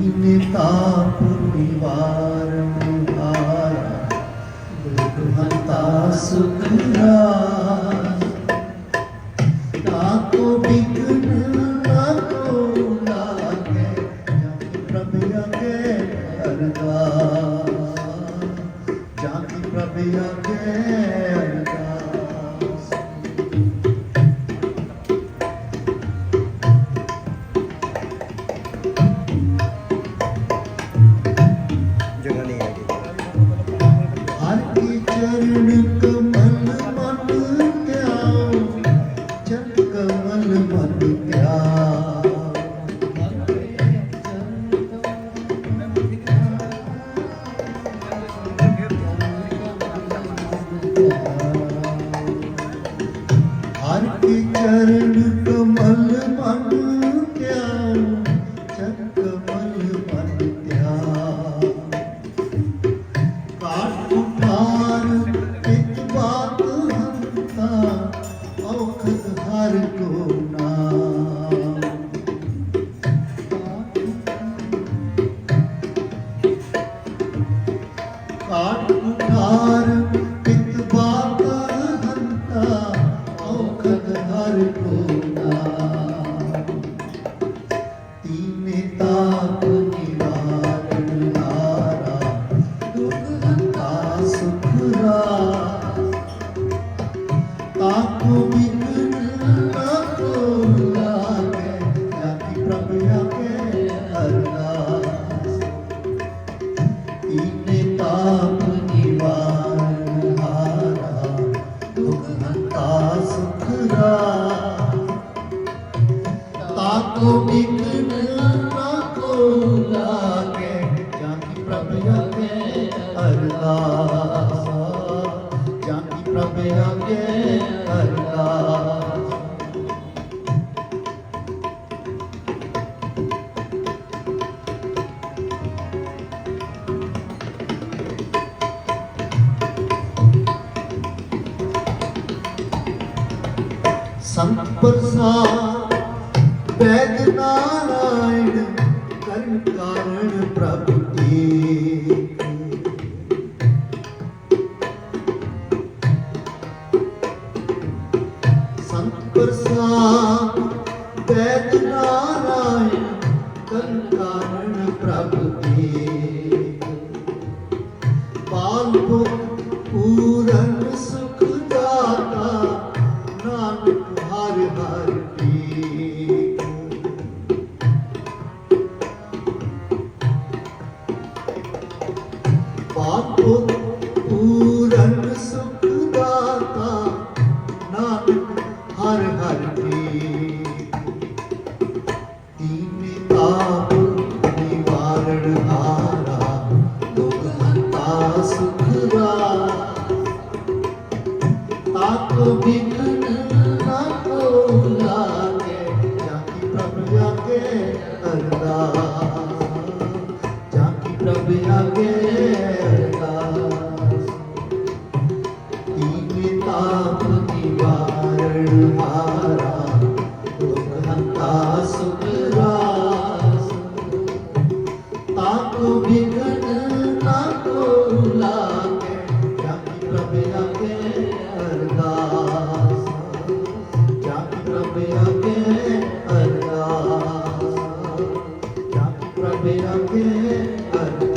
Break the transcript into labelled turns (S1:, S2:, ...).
S1: ਨਿਤਾਪ ਨਿਵਾਰਨ ਹਾਰਾ ਦੁਖ ਹੰਤਾ ਸੁਖ ਰਾਸ ਬਿਗਨ, ਨਾ ਕੋ ਲਾਗੇ ਜਪ ਪ੍ਰਭ ਅਗੇ ਅਰਦਾਸ। ਜਪ ਪ੍ਰਭ ਅਗੇ ਅਰਦਾਸ। ਹਰ ਚਰਨ ਕਮਲ ਮਨ ਧਿਆਉ ਚਰਨ ਕਮਲ ਮਨ ਧਿਆਉ ਕਾਟ ਉਠਾਰ ਇੱਕ ਬਾਤ ਹੰਤਾ ਔਖਦ ਹਰ ਕੋ ਕਾਟ ਉਠਾਰ ਹਰ ਤਾਕੋ ਬਿਗਨ ਨਾ ਕੋ ਲਾਗੇ ਜਾਂਦੀ ਪ੍ਰਭ ਅਗੇ ਅਰਦਾਸ। ਜਾਂਦੀ ਪ੍ਰਭ ਅਗੇ ਸੰਤ ਪ੍ਰਸਾਦ ਵੈਦ ਨਾਰਾਇਣ ਕਰਨ ਕਾਰਣ ਪ੍ਰਭ ਏਕ ਸੰਤ ਪ੍ਰਸਾਦ ਵੈਦ ਨਾਰਾਇਣ ਕਰਨ ਕਾਰਣ ਪ੍ਰਭ ਏਕ ਪਾਲ ਭੁਖ ਪੂਰਨ ਤੀਨੇ ਤਾਪ ਨਿਵਾਰਣ ਹਾਰਾ রবে রবে আর